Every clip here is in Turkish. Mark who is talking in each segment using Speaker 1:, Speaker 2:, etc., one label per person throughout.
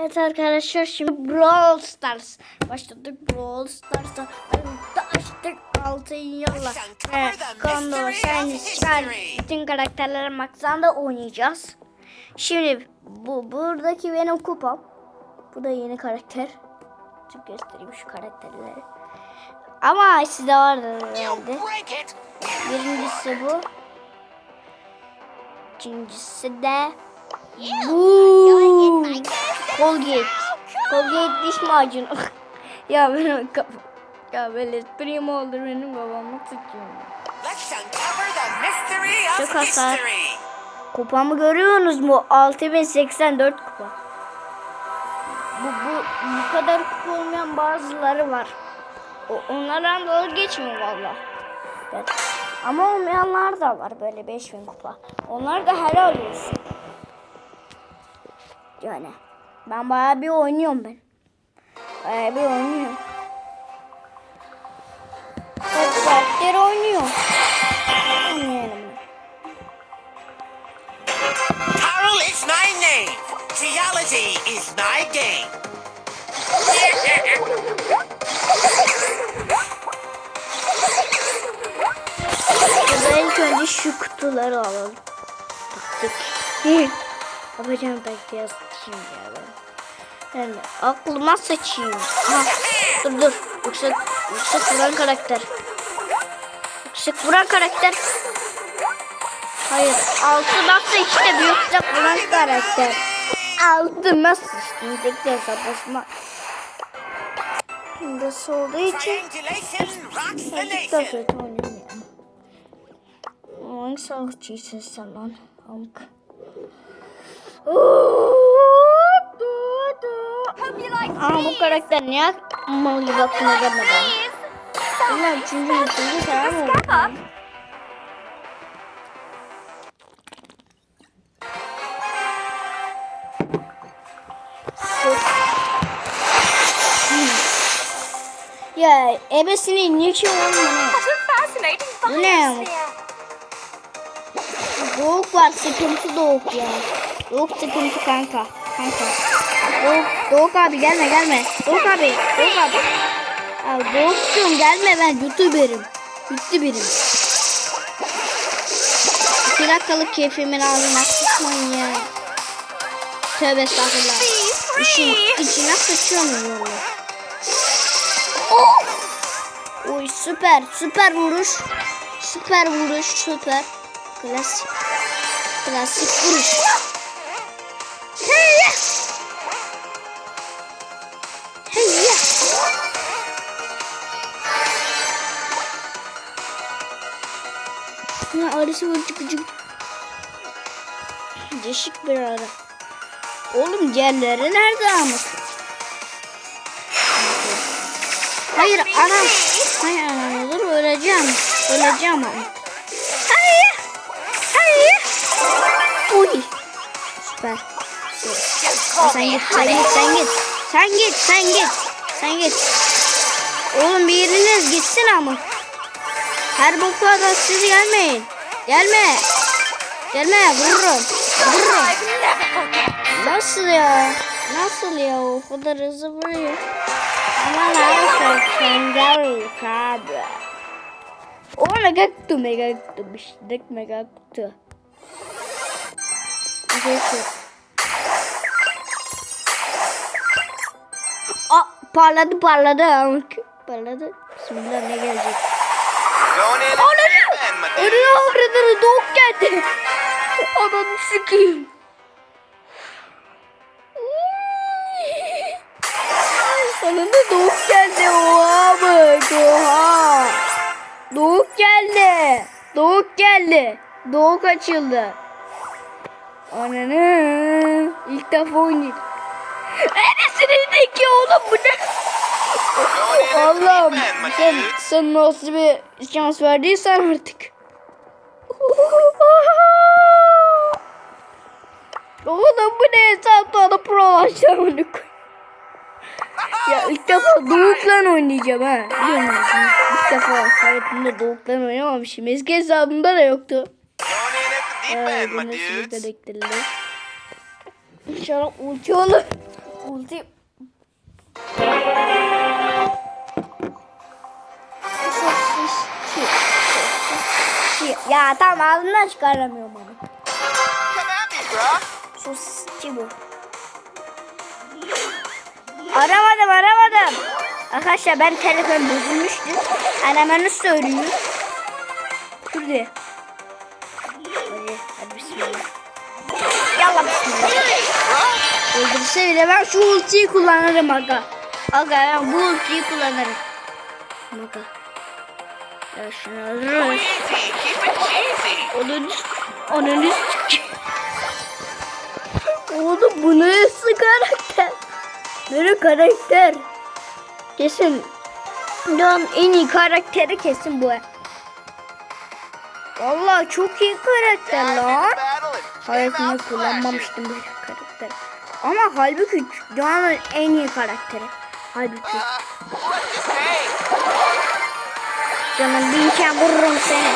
Speaker 1: Evet arkadaşlar şimdi Brawl Stars başladık Brawl Stars'a da açtık altın yolla ve Kondo, Shiny, Sky bütün karakterlere maksanda oynayacağız. Şimdi bu buradaki benim kupam. Bu da yeni karakter. Çok göstereyim şu karakterleri. Ama sizde vardır herhalde. Birincisi bu. İkincisi de bu. Colgate. Colgate diş macunu. ya benim kafam. Ya böyle esprim olur benim babamı tutuyor.
Speaker 2: Let's uncover the mystery of
Speaker 1: Çok hasar. Kupamı görüyorsunuz mu? 6084 kupa. Bu, bu, bu kadar kupa olmayan bazıları var. O, onlardan dalga geçmiyor valla. Evet. Ama olmayanlar da var böyle 5000 kupa. Onlar da helal olsun. Yani ben bayağı bir oynuyorum ben. Bayağı bir oynuyorum. Kaç saattir oynuyorum. Oynayalım.
Speaker 2: Carol is my name. Geology is my game.
Speaker 1: Burada ilk önce şu kutuları alalım. Taktık. Yapacağım taktiği sıçayım ya ben. De aklıma sıçayım. Ha, dur dur. Yüksek, yüksek vuran karakter. Yüksek vuran karakter. Hayır. Altıma sıçtı bir yüksek vuran karakter. Altıma sıçtım. Tek de hesaplaşma. Burası olduğu için
Speaker 2: Triangulation rocks the
Speaker 1: Azıcık da
Speaker 2: nation.
Speaker 1: kötü ya. Hangi savaşçıysın sen lan? Amk. Aa bu karakter niye mal gibi aklıma gelmedi? Bunlar üçüncü üçüncü falan mı? Ya ebesini niçin
Speaker 3: fascinating
Speaker 1: Bu ne? Doğuk var sıkıntı doğuk ya. Doğuk sıkıntı kanka. Kanka. Doğuk, doğuk abi gelme gelme. Doğuk abi. Doğuk abi. Ya doğukcuğum gelme ben youtuberim. Bitti birim. İki dakikalık keyfimin ağzına sıçmayın ya. Tövbe estağfurullah. İşin, içine sıçıyorum valla. Oh! Oy süper süper vuruş. Süper vuruş süper. Klasik. Klasik vuruş. Ya arası var çıkıcık. Değişik bir ara. Oğlum diğerleri nerede ama? Hayır anam. Hayır anam olur öleceğim. Öleceğim ama. Hayır. Hayır. Uy. Süper. Sen git, sen git, sen git. Sen git, sen git. Sen git. Oğlum bir yeriniz gitsin ama. Her boku da siz gelmeyin. Gelme. Gelme vururum. Vururum. Nasıl ya? Nasıl ya? O kadar hızlı vuruyor. Ama sen gel abi. O megaktu megaktu işte megaktu. Neyse. Aa parladı parladı. Parladı. Bismillah ne gelecek? Ananı! Önüne avradını doğuk geldi. Ananı sikeyim. Ananı doğuk geldi. Oha bak oha. Doğuk geldi. Doğuk geldi. Doğuk açıldı. Ananı. İlk defa oynayayım. Enesinizdeki oğlum bu ne? Allah'ım sen, sen nasıl bir şans verdiysen artık. Oğlum bu ne? Daha da pro açacağım Ya ilk defa Doğuk'la oynayacağım ha. Biliyor musun? İlk defa hayatımda Doğuk'la oynamamışım. Eski hesabımda da yoktu.
Speaker 2: Going in at the deep
Speaker 1: Ee,
Speaker 2: end,
Speaker 1: bu
Speaker 2: my
Speaker 1: nasıl
Speaker 2: dudes.
Speaker 1: karakterler? İnşallah ulti olur. ulti ya tamam ağzından çıkaramıyorum onu. Sosisçi bu. Aramadım aramadım. Arkadaşlar ben telefon bozulmuştu. Aramanı söylüyor. Şurada. Hadi, hadi bismillah. Yallah bismillah. Öldürse bile ben şu ultiyi kullanırım aga. Aga ben bu ultiyi kullanırım. Aga.
Speaker 2: Cheesy.
Speaker 1: Onun onun Oğlum bu nasıl karakter? Böyle karakter. Kesin Dünyanın en iyi karakteri kesin bu. Vallahi çok iyi karakter lan. Hayatımda kullanmamıştım böyle karakteri. Ama halbuki dünyanın en iyi karakteri. Halbuki.
Speaker 2: Uh.
Speaker 1: Canım binken vururum seni.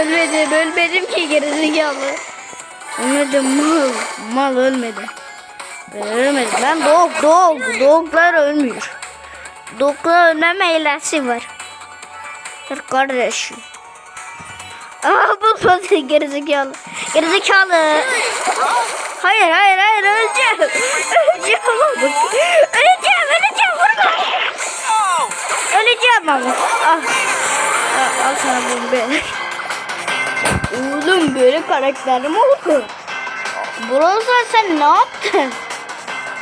Speaker 1: Ölmedim, ölmedim ki gerizekalı. Ölmedim mal, mal ölmedi. Ölmedim. Ben dog, dog, doglar ölmüyor. Doglar ölmeme eylesi var. Kardeşim. Aa bu gerizekalı. Gerizekalı. Hayır hayır hayır öleceğim. Öleceğim ama. Öleceğim öleceğim vurma. Öleceğim ama. Ah. Al, al sana bunu be. Oğlum böyle karakterim oldu. Brawl Stars sen ne yaptın?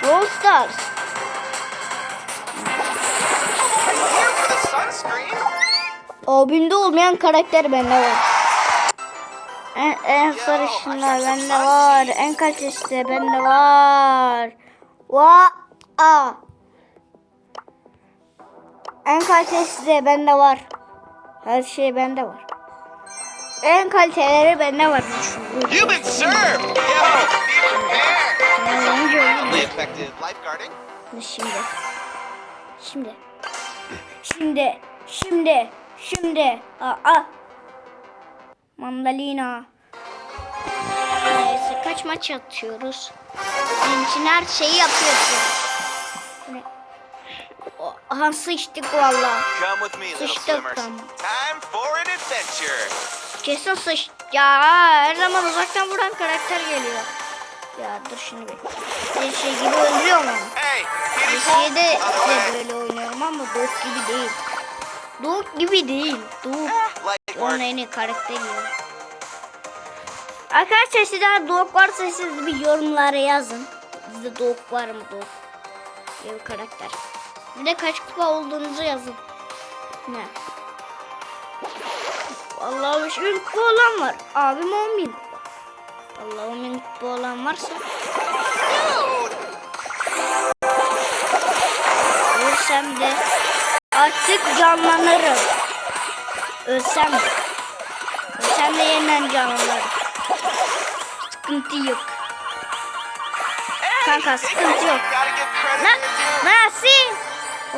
Speaker 1: Brawl Stars. Abimde olmayan karakter bende var. En, en sarışınlar bende var. En kalitesi de bende var. Va a. En kalitesi de bende var. Her şey bende var. En kaliteleri bende var.
Speaker 2: You've been served.
Speaker 1: Şimdi. Şimdi. Şimdi. Şimdi. Şimdi. Aa. Mandalina. Neyse kaç maç atıyoruz. Senin için her şeyi yapıyoruz. Ne? O- Aha sıçtık valla. Sıçtık
Speaker 2: adventure.
Speaker 1: Kesin sıç. Ya her zaman uzaktan vuran karakter geliyor. Ya dur şimdi bir. Bir şey gibi öldürüyor mu? Bir
Speaker 2: Other
Speaker 1: de
Speaker 2: way.
Speaker 1: böyle oynuyorum ama Doğuk gibi değil. Doğuk gibi değil. Doğuk onun en iyi karakteri. Arkadaşlar sizde Doğuk varsa siz bir yorumlara yazın. Sizde Doğuk var mı Doğuk? Diye bir karakter. Bir de kaç kupa olduğunuzu yazın. Ne? Vallahi 3000 kupa olan var. Abim 10 bin kupa. Vallahi 10 bin kupa olan varsa Ölsem de artık canlanırım. Ölsem. Ölsem de yeniden canlanırım. Sıkıntı yok. Kanka sıkıntı yok.
Speaker 2: Due.
Speaker 1: nasıl?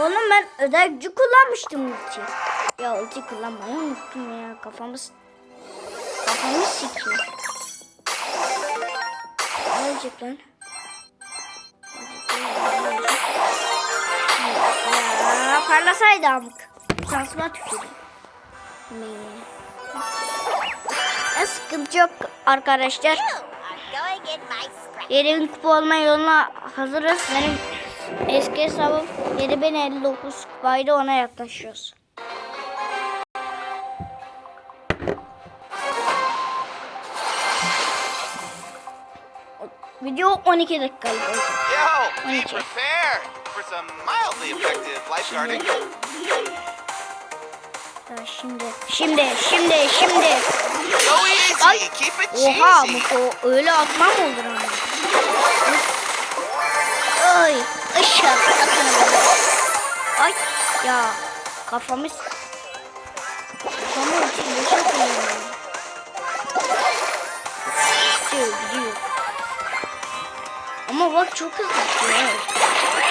Speaker 1: Oğlum ben ödevci kullanmıştım ulti. Ya ulti kullanmayı unuttum ya. Kafamı s- kafamı sikiyor. Ne olacak lan? Ya parlasaydı amık. Şansıma tükürdüm etmeyi. Sıkıntı yok arkadaşlar. Yeni bin kupa olma yoluna hazırız. Benim eski hesabım 7059 kupaydı ona yaklaşıyoruz. Video 12 dakikalık olacak.
Speaker 2: 12.
Speaker 1: Ya şimdi, şimdi, şimdi, şimdi. Ay. Oha bu öyle atmam olur ama. Ay ışık atını Ay ya kafamı s- kafamı içinde çakıyorum. Gidiyor gidiyor. Ama bak çok hızlı.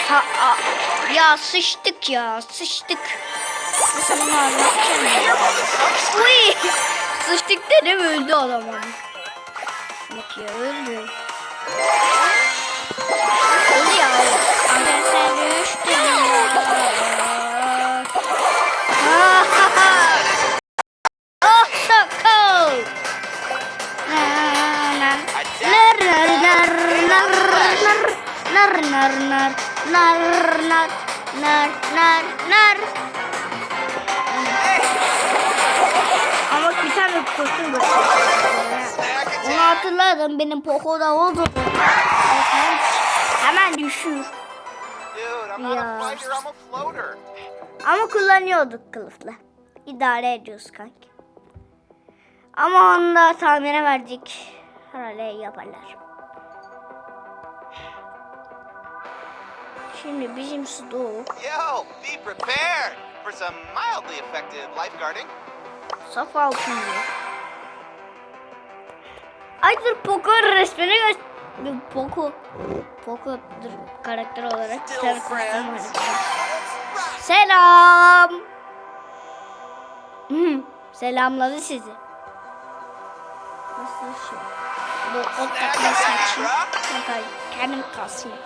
Speaker 1: Ha, a, ya sıçtık ya sıçtık. Uy! Sıçtık dedim öldü adam ama. Bak ya öldü. Öldü ya. Arkadaşlar düştü ya. Ah. Oh nar, nar, nar, nar, nar, nar, nar, nar, nar, nar. Tane kostüm göstereyim. Onu hatırladım benim Poco'da oldu. Hemen, hemen düşür.
Speaker 3: Dude, I'm not
Speaker 1: Yeah.
Speaker 3: a fighter, I'm a floater.
Speaker 1: Ama kullanıyorduk kılıfla. İdare ediyoruz kanki. Ama onu da tamire verdik. Herhalde yaparlar. Şimdi bizim su doğu.
Speaker 3: Yo, be prepared for some mildly effective lifeguarding.
Speaker 1: Saf altın diyor. Ay dur Poco resmini göster. Poco. Poco dur karakter olarak kostüm var. Selam. Hmm, selamladı sizi. Nasıl şey? Bu ot takma saçım. Kendim kasayım.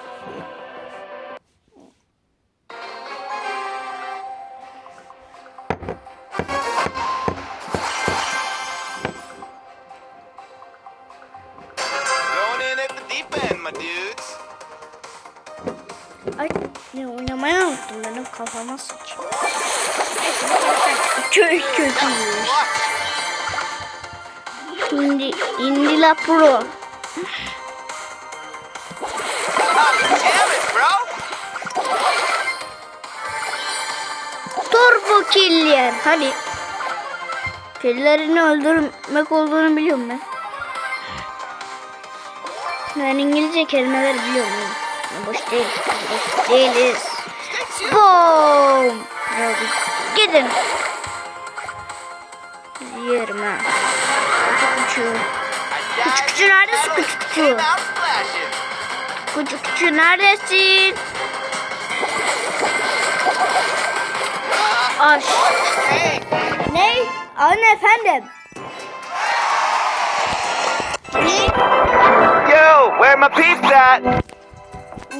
Speaker 1: Ay ne oynamayı unuttum benim kafama sıçıyor. Köy kötü.
Speaker 3: Watch.
Speaker 1: Şimdi Indila Pro. Turbo Killer. Hadi. Killerini öldürmek olduğunu biliyorum ben. Ben İngilizce kelimeler biliyorum. Yani. Boş değil. Boş değiliz. Boom. Gidin. Yerim ha. Küçükçü. Küçükçü
Speaker 3: in
Speaker 1: neredesin küçükçü? Küçükçü neredesin? Aş. Ne? Anne efendim.
Speaker 3: Yo, where my peeps at?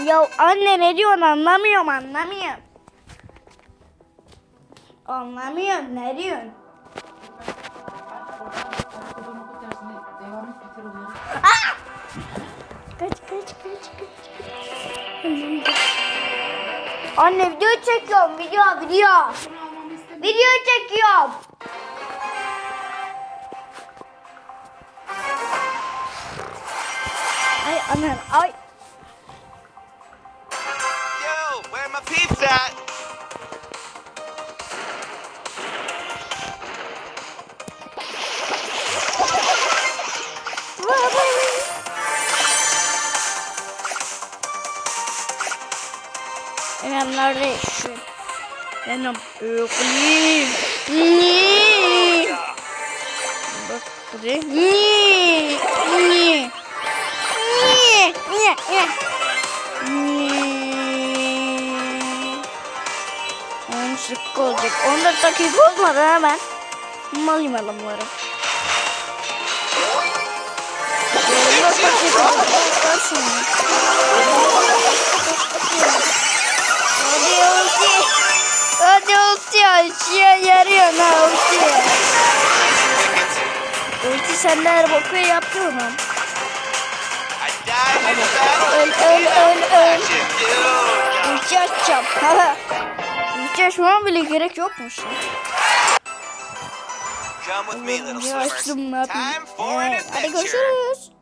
Speaker 1: Ya anne ne diyorsun anlamıyorum anlamıyorum. Anlamıyorum ne diyorsun? Ah! Kaç kaç kaç kaç. Anne video çekiyorum video video. Video çekiyorum. Ay anan ay. Ben öpeyim. Ni. Bak buraya. Ni. Ni. Ni. Ni. Ni. On sıkı olacak. 14 dakika olmadı hemen. Malıyım adamları. 14 dakika olmadı. Ulti aşağıya yarıyor ha ulti. Ulti sende her boku yapıyor mu? Öl öl öl öl. Ulti açacağım. ulti açmama bile gerek yokmuş.
Speaker 3: Come with me, little swimmers. Time for an
Speaker 1: Hadi görüşürüz.